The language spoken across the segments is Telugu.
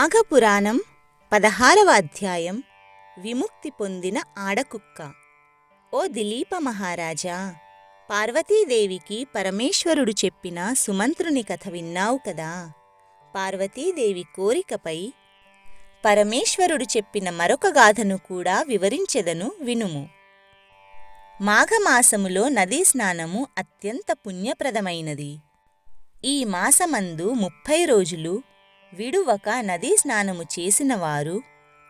మాఘపురాణం పదహారవ అధ్యాయం విముక్తి పొందిన ఆడకుక్క. ఓ దిలీప మహారాజా పార్వతీదేవికి పరమేశ్వరుడు చెప్పిన సుమంత్రుని కథ విన్నావు కదా? పార్వతీదేవి కోరికపై పరమేశ్వరుడు చెప్పిన మరొక గాథను కూడా వివరించెదను వినుము. మాఘమాసములో నదీ స్నానము అత్యంత పుణ్యప్రదమైనది. ఈ మాసమందు ముప్పై రోజులు విడువక నదీ స్నానము చేసినవారు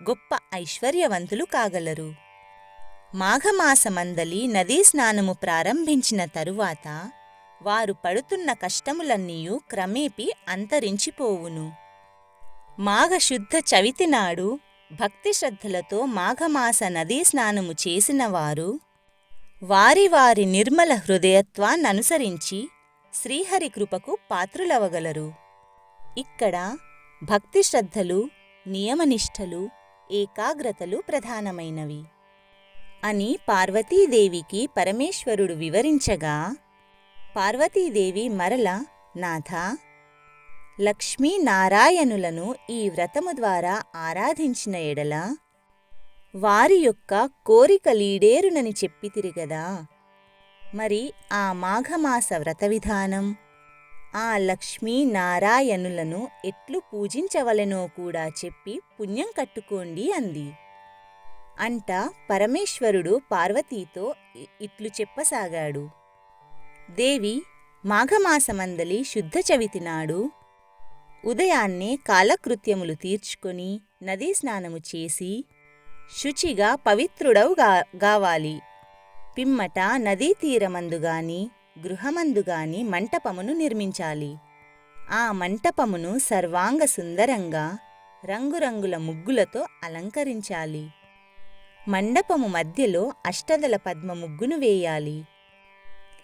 గొప్ప ఐశ్వర్యవంతులు కాగలరు. మాఘమాసమందలి నదీ స్నానము ప్రారంభించిన తరువాత వారు పడుతున్న కష్టములన్నీయు క్రమేపీ అంతరించిపోవును. మాఘశుద్ధ చవితి నాడు భక్తి శ్రద్ధలతో మాఘమాస నదీ స్నానము చేసినవారు వారి వారి నిర్మల హృదయత్వాన్ననుసరించి శ్రీహరి కృపకు పాత్రులవగలరు. ఇక్కడ భక్తి శ్రద్ధలు నియమనిష్టలు ఏకాగ్రతలు ప్రధానమైనవి. అని పార్వతీదేవికి పరమేశ్వరుడు వివరించగా పార్వతీదేవి మరల నాథా లక్ష్మీనారాయణులను ఈ వ్రతము ద్వారా ఆరాధించిన ఎడల వారి యొక్క కోరిక లీడేరునని చెప్పితిరిగదా మరి ఆ మాఘమాస వ్రత విధానం ఆ లక్ష్మీ నారాయణులను ఎట్లు పూజించవలెనో కూడా చెప్పి పుణ్యం కట్టుకోండి అంది. అంట పరమేశ్వరుడు పార్వతీతో ఇట్లు చెప్పసాగాడు. దేవి మాఘమాసమందలి శుద్ధ చవితి నాడు ఉదయాన్నే కాలకృత్యములు తీర్చుకొని నదీ స్నానము చేసి శుచిగా పవిత్రుడవు గా- గావాలి. పిమ్మట నదీ తీరమందుగాని గృహమందుగాని మంటపమును నిర్మించాలి. ఆ మంటపమును సర్వాంగ సుందరంగా రంగురంగుల ముగ్గులతో అలంకరించాలి. మండపము మధ్యలో అష్టదల పద్మ ముగ్గును వేయాలి.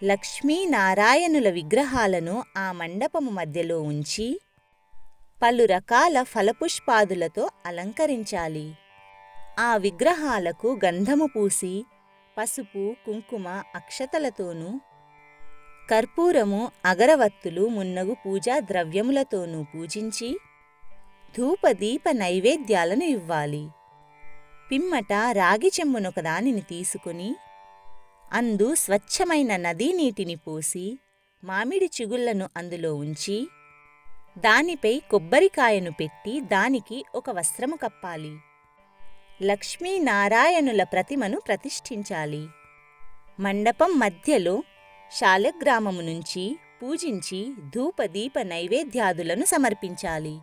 లక్ష్మీనారాయణుల విగ్రహాలను ఆ మండపము మధ్యలో ఉంచి పలు రకాల ఫలపుష్పాదులతో అలంకరించాలి. ఆ విగ్రహాలకు గంధము పూసి పసుపు కుంకుమ అక్షతలతోనూ కర్పూరము అగరవత్తులు మున్నగు పూజా ద్రవ్యములతోనూ పూజించి ధూపదీప నైవేద్యాలను ఇవ్వాలి. పిమ్మట రాగి చెంబునొక దానిని తీసుకుని అందు స్వచ్ఛమైన నదీ నీటిని పోసి మామిడి చిగుళ్ళను అందులో ఉంచి దానిపై కొబ్బరికాయను పెట్టి దానికి ఒక వస్త్రము కప్పాలి. లక్ష్మీనారాయణుల ప్రతిమను ప్రతిష్ఠించాలి. మండపం మధ్యలో శాలగ్రామము నుంచి పూజించి ధూపదీప నైవేద్యాదులను సమర్పించాలి.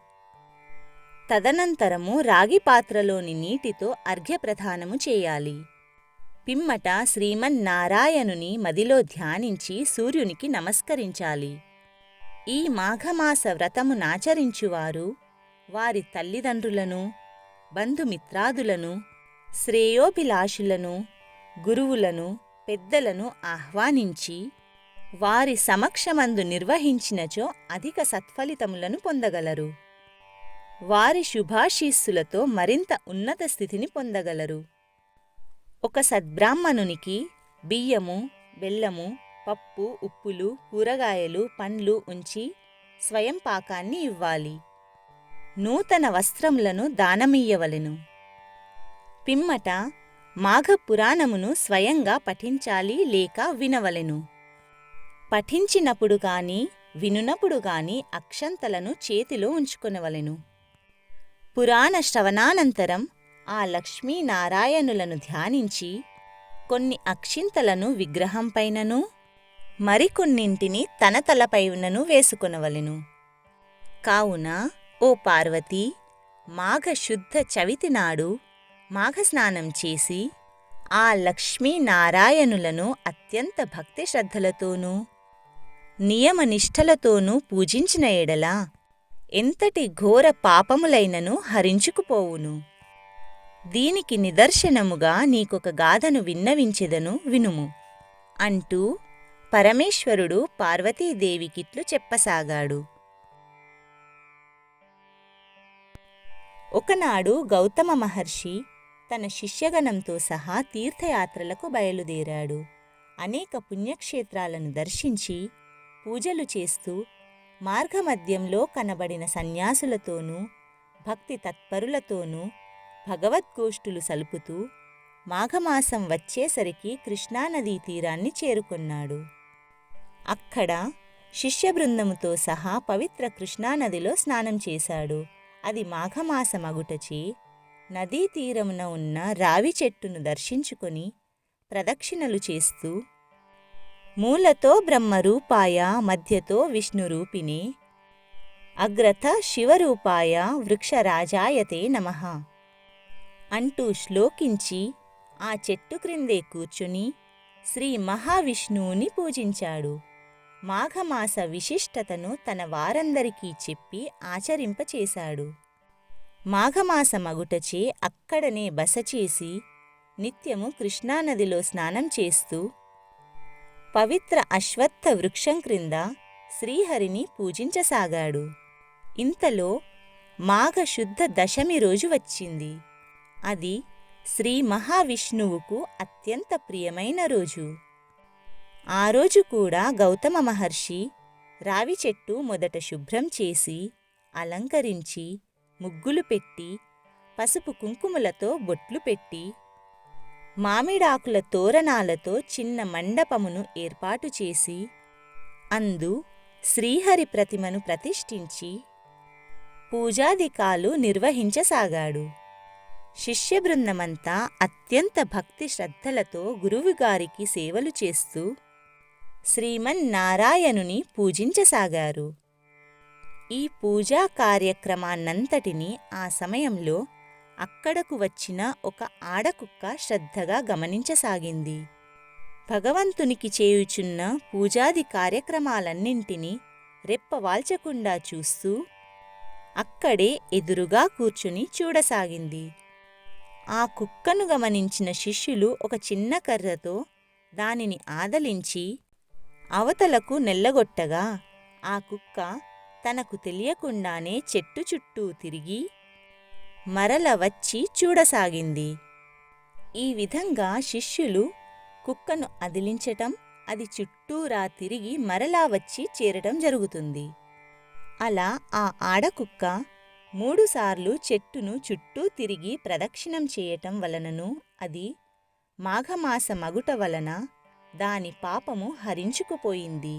తదనంతరము రాగి పాత్రలోని నీటితో అర్ఘ్యప్రధానము చేయాలి. పిమ్మట శ్రీమన్నారాయణుని మదిలో ధ్యానించి సూర్యునికి నమస్కరించాలి. ఈ మాఘమాస వ్రతమునాచరించువారు వారి తల్లిదండ్రులను బంధుమిత్రాదులను శ్రేయోభిలాషులను గురువులను పెద్దలను ఆహ్వానించి వారి సమక్షమందు నిర్వహించినచో అధిక సత్ఫలితములను పొందగలరు. వారి శుభాశీస్సులతో మరింత ఉన్నత స్థితిని పొందగలరు. ఒక సద్బ్రాహ్మణునికి బియ్యము బెల్లము పప్పు ఉప్పులు కూరగాయలు పండ్లు ఉంచి స్వయం పాకాన్ని ఇవ్వాలి. నూతన వస్త్రములను దానమియ్యవలెను. పిమ్మట మాఘపురాణమును స్వయంగా పఠించాలి లేక వినవలెను. పఠించినప్పుడు గాని వినునప్పుడు గాని అక్షంతలను చేతిలో ఉంచుకొనవలెను. పురాణ శ్రవణానంతరం ఆ లక్ష్మీనారాయణులను ధ్యానించి కొన్ని అక్షింతలను విగ్రహంపైనను మరికొన్నింటిని తన తలపైనను వేసుకొనవలెను. కావున ఓ పార్వతి మాఘ శుద్ధ చవితి నాడు మాఘస్నానం చేసి ఆ లక్ష్మీనారాయణులను అత్యంత భక్తి శ్రద్ధలతోనూ నియమనిష్టలతోనూ పూజించిన ఎడల ఎంతటి ఘోర పాపములైనను హరించుకుపోవును. దీనికి నిదర్శనముగా నీకొక గాథను విన్నవించెదను వినుము. అంటూ పరమేశ్వరుడు పార్వతీదేవికిట్లు చెప్పసాగాడు. ఒకనాడు గౌతమ మహర్షి తన శిష్యగణంతో సహా తీర్థయాత్రలకు బయలుదేరాడు. అనేక పుణ్యక్షేత్రాలను దర్శించి పూజలు చేస్తూ మార్గమధ్యంలో కనబడిన సన్యాసులతోనూ భక్తి తత్పరులతోనూ భగవద్గోష్ఠులు సలుపుతూ మాఘమాసం వచ్చేసరికి కృష్ణానదీ తీరాన్ని చేరుకున్నాడు. అక్కడ శిష్య బృందముతో సహా పవిత్ర కృష్ణానదిలో స్నానం చేశాడు. అది మాఘమాసమగుటచే నదీ తీరమున ఉన్న రావి చెట్టును దర్శించుకొని ప్రదక్షిణలు చేస్తూ మూలతో బ్రహ్మరూపాయ మధ్యతో విష్ణురూపిణి అగ్రత శివరూపాయ వృక్షరాజాయతే నమః అంటూ శ్లోకించి ఆ చెట్టు క్రిందే కూర్చుని శ్రీ మహావిష్ణువుని పూజించాడు. మాఘమాస విశిష్టతను తన వారందరికీ చెప్పి ఆచరింపచేశాడు. మాఘమాసమగుటచే అక్కడనే బస చేసి నిత్యము కృష్ణానదిలో స్నానం చేస్తూ పవిత్ర అశ్వత్థ వృక్షం క్రింద శ్రీహరిని పూజించసాగాడు. ఇంతలో మాఘశుద్ధ దశమి రోజు వచ్చింది. అది శ్రీ మహావిష్ణువుకు అత్యంత ప్రియమైన రోజు. ఆ రోజు కూడా గౌతమ మహర్షి రావి చెట్టు మొదట శుభ్రం చేసి అలంకరించి ముగ్గులు పెట్టి పసుపు కుంకుమలతో బొట్లు పెట్టి మామిడాకుల తోరణాలతో చిన్న మండపమును ఏర్పాటు చేసి అందు శ్రీహరి ప్రతిమను ప్రతిష్ఠించి పూజాదికాలు నిర్వహించసాగాడు. శిష్యబృందమంతా అత్యంత భక్తి శ్రద్ధలతో గురువుగారికి సేవలు చేస్తూ శ్రీమన్నారాయణుని పూజించసాగారు. ఈ పూజా కార్యక్రమాన్నంతటినీ ఆ సమయంలో అక్కడకు వచ్చిన ఒక ఆడకుక్క శ్రద్ధగా గమనించసాగింది. భగవంతునికి చేయుచున్న పూజాది కార్యక్రమాలన్నింటినీ రెప్పవాల్చకుండా చూస్తూ అక్కడే ఎదురుగా కూర్చుని చూడసాగింది. ఆ కుక్కను గమనించిన శిష్యులు ఒక చిన్న కర్రతో దానిని ఆదలించి అవతలకు నెల్లగొట్టగా ఆ కుక్క తనకు తెలియకుండానే చెట్టు చుట్టూ తిరిగి మరల వచ్చి చూడసాగింది. ఈ విధంగా శిష్యులు కుక్కను అదిలించటం అది చుట్టూరా తిరిగి మరలా వచ్చి చేరటం జరుగుతుంది. అలా ఆ ఆడకుక్క మూడుసార్లు చెట్టును చుట్టూ తిరిగి ప్రదక్షిణం చేయటం వలనను అది మాఘమాస మగుట వలన దాని పాపము హరించుకుపోయింది.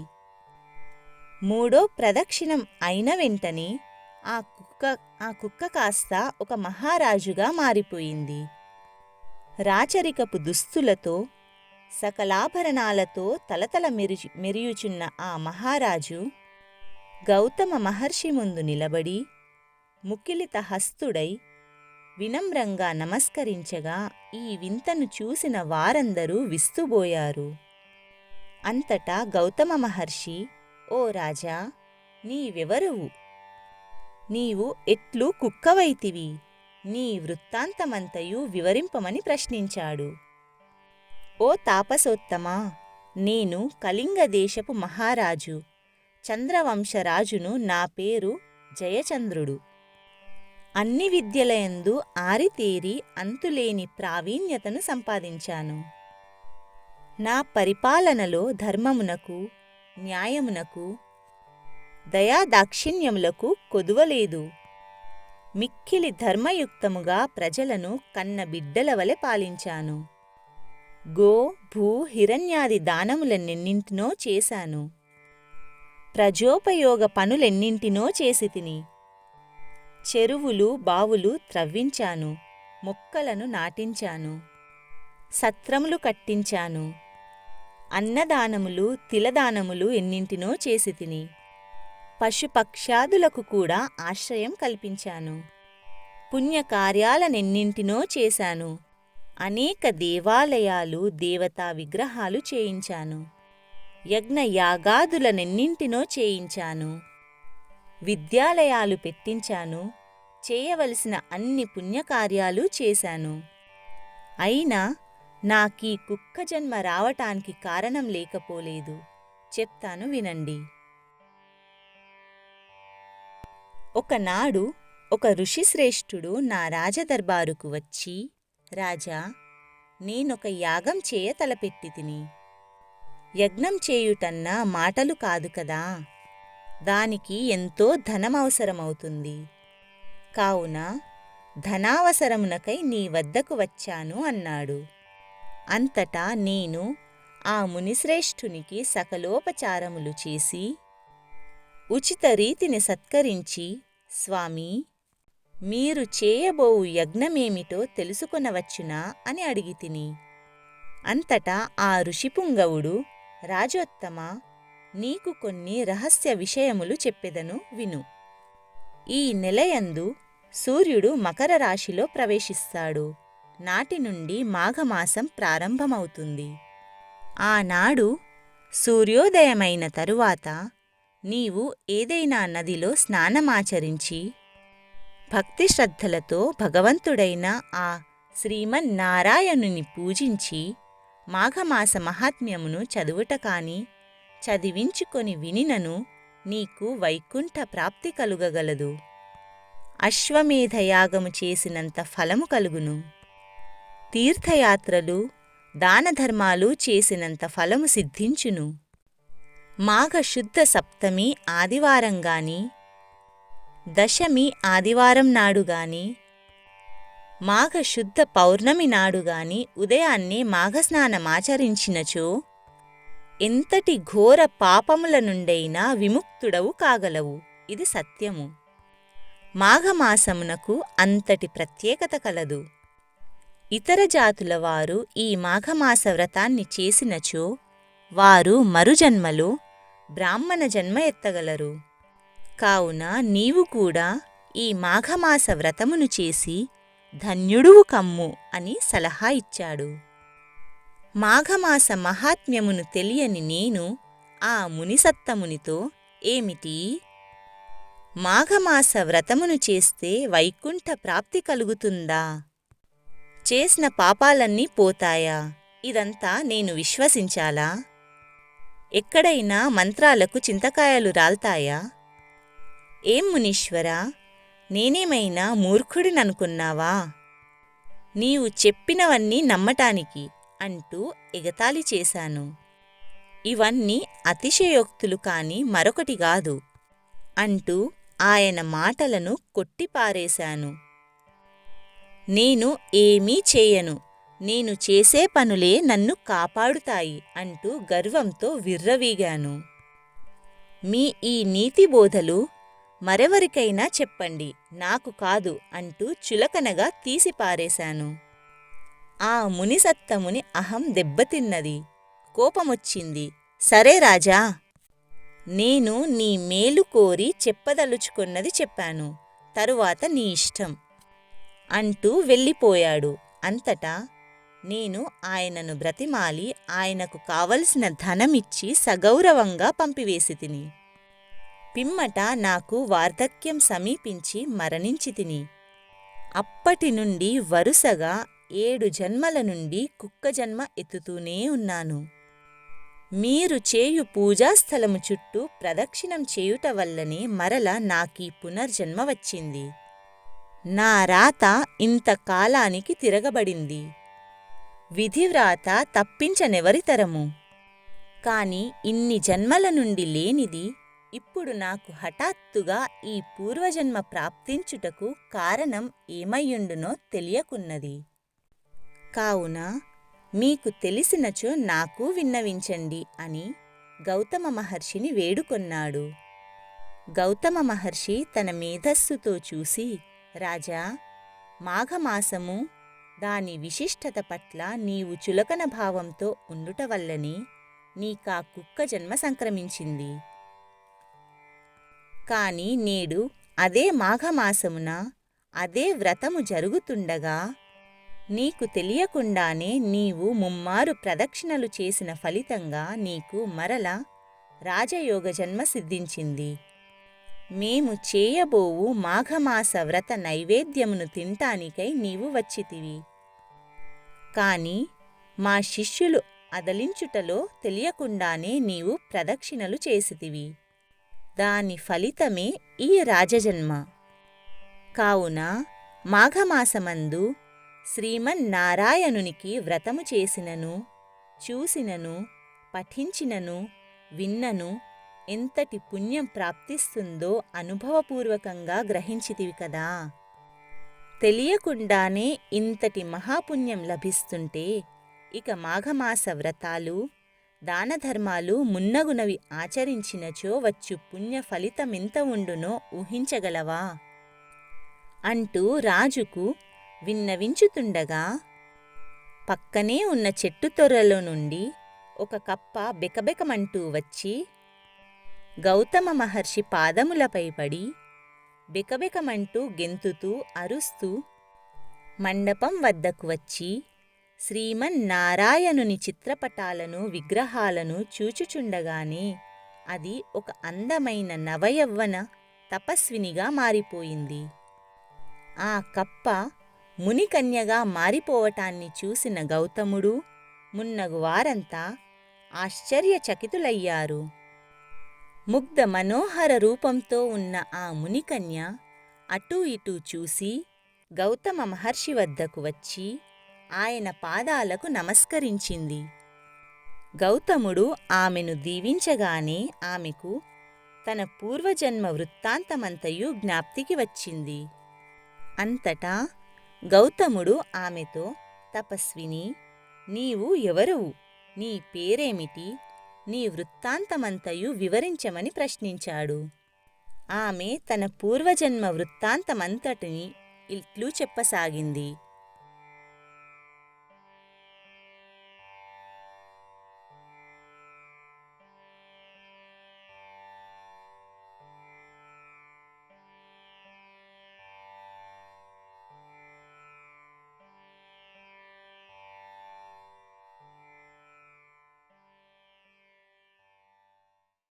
మూడో ప్రదక్షిణం అయిన వెంటనే ఆ కుక్క ఆ కుక్క కాస్త ఒక మహారాజుగా మారిపోయింది. రాచరికపు దుస్తులతో సకలాభరణాలతో తలతల మెరుచు మెరియుచున్న ఆ మహారాజు గౌతమ మహర్షి ముందు నిలబడి ముకిలిత హస్తుడై వినమ్రంగా నమస్కరించగా ఈ వింతను చూసిన వారందరూ విస్తుబోయారు. అంతటా గౌతమ మహర్షి ఓ రాజా నీవెవరువు? నీవు ఎట్లు కుక్కవైతివి? నీ వృత్తాంతమంతయు వివరింపమని ప్రశ్నించాడు. ఓ తాపసోత్తమా నేను కళింగ దేశపు మహారాజు చంద్రవంశరాజును నా పేరు జయచంద్రుడు. అన్ని విద్యలయందు ఆరితేరి అంతులేని ప్రావీణ్యతను సంపాదించాను. నా పరిపాలనలో ధర్మమునకు న్యాయమునకు దయాదాక్షిణ్యములకు కొదువలేదు. మిక్కిలి ధర్మయుక్తముగా ప్రజలను కన్న బిడ్డల వలె పాలించాను. గో భూ హిరణ్యాది దానములెన్నింటినో చేశాను. ప్రజోపయోగ పనులెన్నింటినో చేసి తిని. చెరువులు బావులు త్రవ్వించాను. మొక్కలను నాటించాను. సత్రములు కట్టించాను. అన్నదానములు తిలదానములు ఎన్నింటినో చేసి తిని. పశుపక్ష్యాదులకు కూడా ఆశ్రయం కల్పించాను. పుణ్యకార్యాలనెన్నింటినో చేశాను. అనేక దేవాలయాలు దేవతా విగ్రహాలు చేయించాను. యజ్ఞ యాగాదులనెన్నింటినో చేయించాను. విద్యాలయాలు పెట్టించాను. చేయవలసిన అన్ని పుణ్యకార్యాలు చేశాను. అయినా నాకీ కుక్క జన్మ రావటానికి కారణం లేకపోలేదు. చెప్తాను వినండి. ఒకనాడు ఒక ఋషిశ్రేష్ఠుడు నా రాజదర్బారుకు వచ్చి రాజా నేనొక యాగం చేయ తలపెట్టి తిని యజ్ఞం చేయుటన్నా మాటలు కాదు కదా. దానికి ఎంతో ధనమవసరమవుతుంది. కావున ధనావసరమునకై నీ వద్దకు వచ్చాను అన్నాడు. అంతటా నేను ఆ మునిశ్రేష్ఠునికి సకలోపచారములు చేసి ఉచిత రీతిని సత్కరించి స్వామీ మీరు చేయబోవు యజ్ఞమేమిటో తెలుసుకొనవచ్చునా అని అడిగి తిని. అంతటా ఆ ఋషిపుంగవుడు రాజోత్తమ నీకు కొన్ని రహస్య విషయములు చెప్పెదను విను. ఈ నెలయందు సూర్యుడు మకర రాశిలో ప్రవేశిస్తాడు. నాటి నుండి మాఘమాసం ప్రారంభమవుతుంది. ఆనాడు సూర్యోదయమైన తరువాత నీవు ఏదైనా నదిలో స్నానమాచరించి భక్తి శ్రద్ధలతో భగవంతుడైన ఆ శ్రీమన్నారాయణుని పూజించి మాఘమాస మహాత్మ్యమును చదువుట కాని చదివించుకొని వినినను నీకు వైకుంఠ ప్రాప్తి కలుగగలదు. అశ్వమేధయాగము చేసినంత ఫలము కలుగును. తీర్థయాత్రలు దానధర్మాలు చేసినంత ఫలము సిద్ధించును. మాఘ శుద్ధ సప్తమి ఆదివారం గాని దశమి ఆదివారం నాడు గాని మాఘ శుద్ధ పౌర్ణమి నాడు గాని ఉదయాన్నే మాఘస్నానమాచరించినచో ఎంతటి ఘోర పాపముల నుండైనా విముక్తుడవు కాగలవు. ఇది సత్యము. మాఘమాసమునకు అంతటి ప్రత్యేకత కలదు. ఇతర జాతుల వారు ఈ మాఘమాస వ్రతాన్ని చేసినచో వారు మరుజన్మలో బ్రాహ్మణ జన్మ ఎత్తగలరు. కావున నీవు కూడా ఈ మాఘమాస వ్రతమును చేసి ధన్యుడువు కమ్ము అని సలహా ఇచ్చాడు. మాఘమాస మహాత్మ్యమును తెలియని నేను ఆ మునిసత్తమునితో ఏమిటి? మాఘమాస వ్రతమును చేస్తే వైకుంఠ ప్రాప్తి కలుగుతుందా? చేసిన పాపాలన్నీ పోతాయా? ఇదంతా నేను విశ్వసించాలా? ఎక్కడైనా మంత్రాలకు చింతకాయలు రాల్తాయా? ఏం మునీశ్వరా నేనేమైనా మూర్ఖుడిననుకున్నావా? నీవు చెప్పినవన్నీ నమ్మటానికి అంటూ ఎగతాళి చేశాను. ఇవన్నీ అతిశయోక్తులు కాని మరొకటి కాదు అంటూ ఆయన మాటలను కొట్టిపారేశాను. నేను ఏమీ చేయను. నేను చేసే పనులే నన్ను కాపాడుతాయి అంటూ గర్వంతో విర్రవీగాను. మీ ఈ నీతి బోధలు మరెవరికైనా చెప్పండి నాకు కాదు అంటూ చులకనగా తీసిపారేశాను. ఆ మునిసత్తముని అహం దెబ్బతిన్నది. కోపమొచ్చింది. సరే రాజా నేను నీ మేలు కోరి చెప్పదలుచుకున్నది చెప్పాను. తరువాత నీ ఇష్టం. అంటూ వెళ్ళిపోయాడు. అంతటా నేను ఆయనను బ్రతిమాలి ఆయనకు కావలసిన ధనమిచ్చి సగౌరవంగా పంపివేసి తిని. పిమ్మట నాకు వార్ధక్యం సమీపించి మరణించి తిని. అప్పటి నుండి వరుసగా ఏడు జన్మల నుండి కుక్క జన్మ ఎత్తుతూనే ఉన్నాను. మీరు చేయు పూజాస్థలము చుట్టూ ప్రదక్షిణం చేయుట వల్లనే మరల నాకీ పునర్జన్మ వచ్చింది. నా రాత ఇంతకాలానికి తిరగబడింది. విధివ్రాత తప్పించనెవరితరము కాని ఇన్ని జన్మల నుండి లేనిది ఇప్పుడు నాకు హఠాత్తుగా ఈ పూర్వజన్మ ప్రాప్తించుటకు కారణం ఏమయ్యుండునో తెలియకున్నది. కావున మీకు తెలిసినచో నాకు విన్నవించండి అని గౌతమ మహర్షిని వేడుకొన్నాడు. గౌతమ మహర్షి తన మేధస్సుతో చూసి రాజా మాఘమాసము దాని విశిష్టత పట్ల నీవు చులకన భావంతో ఉండుట వల్లనే నీకా కుక్క జన్మ సంక్రమించింది. కాని నేడు అదే మాఘమాసమున అదే వ్రతము జరుగుతుండగా నీకు తెలియకుండానే నీవు ముమ్మారు ప్రదక్షిణలు చేసిన ఫలితంగా నీకు మరల రాజయోగ జన్మ సిద్ధించింది. మేము చేయబోవు మాఘమాస వ్రత నైవేద్యమును తింటానికై నీవు వచ్చితివి. కాని మా శిష్యులు అదలించుటలో తెలియకుండానే నీవు ప్రదక్షిణలు చేసితివి. దాని ఫలితమే ఈ రాజజన్మ. కావున మాఘమాసమందు శ్రీమన్నారాయణునికి వ్రతము చేసినను చూసినను పఠించినను విన్నను ఎంతటి పుణ్యం ప్రాప్తిస్తుందో అనుభవపూర్వకంగా గ్రహించితివి కదా. తెలియకుండానే ఇంతటి మహాపుణ్యం లభిస్తుంటే ఇక మాఘమాస వ్రతాలు దానధర్మాలు మున్నగునవి ఆచరించినచో వచ్చు పుణ్య ఫలితమెంత ఉండునో ఊహించగలవా? అంటూ రాజుకు విన్నవించుతుండగా పక్కనే ఉన్న చెట్టు తొర్రలో నుండి ఒక కప్ప బెకబెకమంటూ వచ్చి గౌతమ మహర్షి పాదములపై పడి బెకబెకమంటూ గెంతుతూ అరుస్తూ మండపం వద్దకు వచ్చి శ్రీమన్నారాయణుని చిత్రపటాలను విగ్రహాలను చూచుచుండగానే అది ఒక అందమైన నవయవ్వన తపస్వినిగా మారిపోయింది. ఆ కప్ప మునికన్యగా మారిపోవటాన్ని చూసిన గౌతముడు మున్నగు వారంతా ఆశ్చర్యచకితులయ్యారు. ముగ్ధ మనోహర రూపంతో ఉన్న ఆ మునికన్య అటూ ఇటూ చూసి గౌతమ మహర్షి వద్దకు వచ్చి ఆయన పాదాలకు నమస్కరించింది. గౌతముడు ఆమెను దీవించగానే ఆమెకు తన పూర్వజన్మ వృత్తాంతమంతయు జ్ఞాప్తికి వచ్చింది. అంతటా గౌతముడు ఆమెతో తపస్విని నీవు ఎవరువు? నీ పేరేమిటి? నీ వృత్తాంతమంతయు వివరించమని ప్రశ్నించాడు. ఆమె తన పూర్వజన్మ వృత్తాంతమంతటిని ఇట్లు చెప్పసాగింది.